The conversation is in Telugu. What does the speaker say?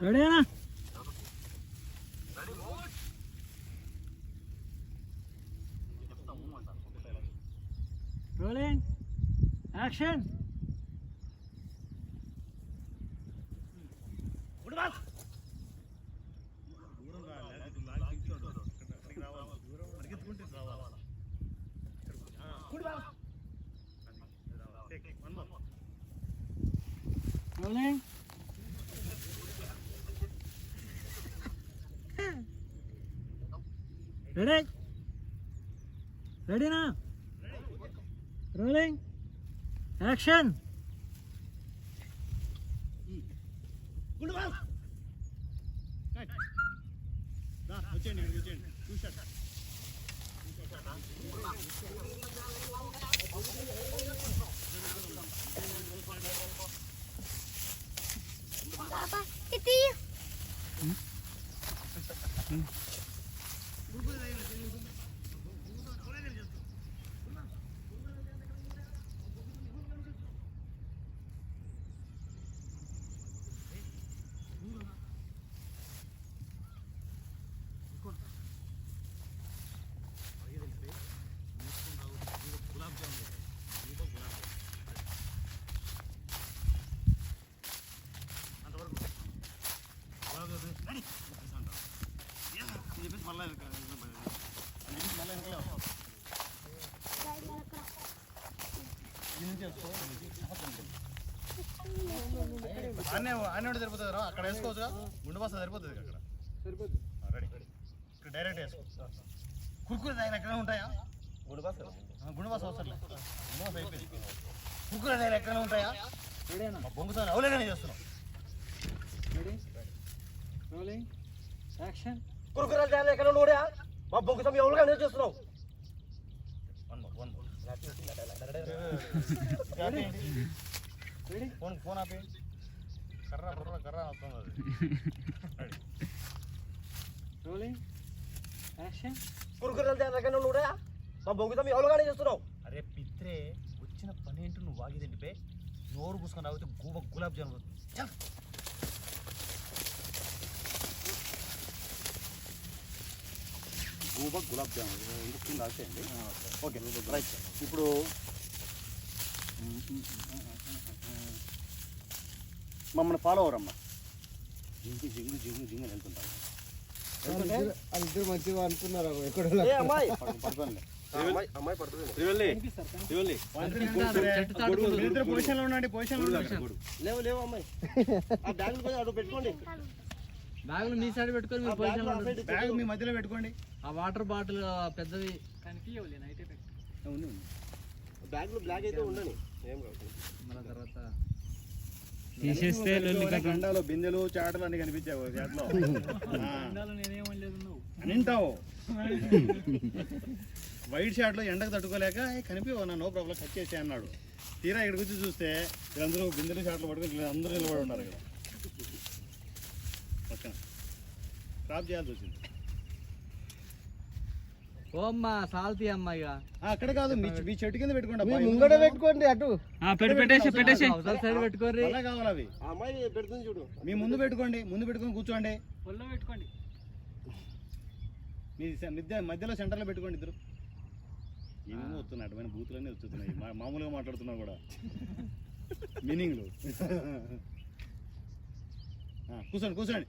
Ready, Anna? Ready, it! Rolling! Action! పెట్టుకోను రెడీనా రోలింగ్ యాక్షన్ రోలింగ్ రెడీ రెడీనా రోలింగ్ యాక్షన్ వచ్చేయండి ఇక్కడికి వచ్చేయండి చూసాట Itu. ఆనే ఆనే సరిపోతుంది రా. అక్కడ వేసుకోవచ్చుగా. గుండు బాస సరిపోతుంది అక్కడ. రెడీ ఇక్కడ డైరెక్ట్ వేసుకో. కుర్కురే దగ్గర ఎక్కడ ఉంటాయా? గుండు బాస గుండు బాస అవసరం లేదు. గుండు బాస అయిపోయింది. కుర్కురే దగ్గర ఎక్కడ ఉంటాయా? రెడీనా మా బొంగుతో అవలేగానే చేస్తున్నాం. రెడీ రోలింగ్ యాక్షన్ కురుకురాల ధ్యానం ఎక్కడ ఉండయా మా సమయం ఎవరుగా నేను చేస్తున్నావు. ఫోన్ ఫోన్ ఆపి కర్ర బుర్ర కర్ర వస్తుంది అది రెడీ రోలింగ్ యాక్షన్ కురుకురాల ధ్యానం ఎక్కడ ఉండయా మా బొగ్గు సమయం ఎవరుగా నేను చేస్తున్నావు అరే పిత్రే వచ్చిన పని ఏంటో నువ్వు వాగేదండి బే నోరు పూసుకొని తాగితే గూబ గులాబ్ జామ్ అవుతుంది. గూబ గులాబ్ జామ్ కింద రాసేయండి ఓకే రైట్. ఇప్పుడు మమ్మల్ని ఫాలో అవరమ్మా జింగు జింగు జింగు జింగు అని వెళ్తుంటాం? వాళ్ళిద్దరు మంచిగా అనుకున్నారు? ఎక్కడ అమ్మాయి? పడుతుంది. లేవు లేవు అమ్మాయి. ఆ బ్యాగులు కొంచెం అటు పెట్టుకోండి. బ్యాగులు మీ సైడ్ పెట్టుకొని బ్యాగ్ మీ మధ్యలో పెట్టుకోండి. ఆ వాటర్ బాటిల్ పెద్దది. కనిపించలే నైట్ ఉంది ఉంది. బ్యాగులు బ్లాక్ అయితే ఉండని. ఏం కాదు. మన తర్వాత తీసేస్తే గండాలు బిందెలు చాటలు అన్ని కనిపించావు నువ్వు. నింటావు వైట్ షాట్లో ఎండకు తట్టుకోలేక "ఏ, కనిపించవు నా నో ప్రాబ్లం కట్ చేసే అన్నాడు. తీరా ఇక్కడికి వచ్చి చూస్తే వీళ్ళందరూ బిందెలు షాట్లు పట్టుకొని అందరూ నిలబడి ఉన్నారు ఇక్కడ. పక్కన. క్రాప్ చేయాల్సి వచ్చింది. ఓ అమ్మా సాల్తీ అమ్మా ఇక. ఆ, అక్కడ కాదు మీ చెట్టు కింద పెట్టుకోండి. ముంగడ పెట్టుకోండి అటు. పెట్టేసి పెట్టేసి. అవతల సైడ్ పెట్టుకోర్రి. అలా కావాలి అవి. ఆ అమ్మాయి పెడుతుంది చూడు. మీ ముందు పెట్టుకోండి ముందు పెట్టుకొని కూర్చోండి. పెట్టుకోండి. మీ మధ్య మధ్యలో సెంటర్లో పెట్టుకోండి ఇద్దరు. ఏమేమో వస్తున్నాయి అటువంటి బూతులన్నీ వస్తున్నాయి మా- మామూలుగా మాట్లాడుతున్నా కూడా. మీనింగ్లు. కూర్చోండి కూర్చోండి.